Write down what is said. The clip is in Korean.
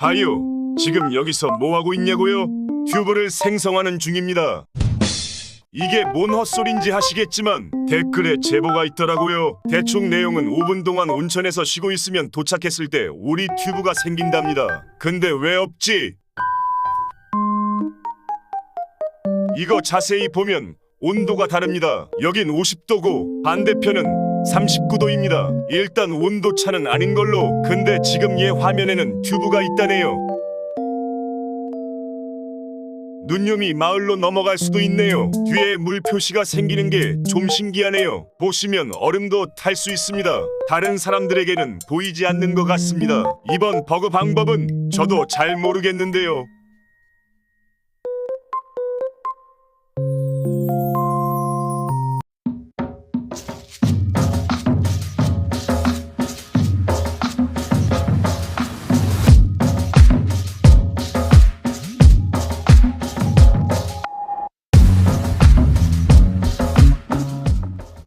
하요, 지금 여기서 뭐 하고 있냐고요? 튜브를 생성하는 중입니다. 이게 뭔 헛소린지 하시겠지만 댓글에 제보가 있더라고요. 대충 내용은 5분 동안 온천에서 쉬고 있으면 도착했을 때 우리 튜브가 생긴답니다. 근데 왜 없지? 이거 자세히 보면 온도가 다릅니다. 여긴 50도고 반대편은 39도입니다. 일단 온도차는 아닌 걸로. 근데 지금 얘 화면에는 튜브가 있다네요. 눈염이 마을로 넘어갈 수도 있네요. 뒤에 물 표시가 생기는 게 좀 신기하네요. 보시면 얼음도 탈 수 있습니다. 다른 사람들에게는 보이지 않는 것 같습니다. 이번 버그 방법은 저도 잘 모르겠는데요.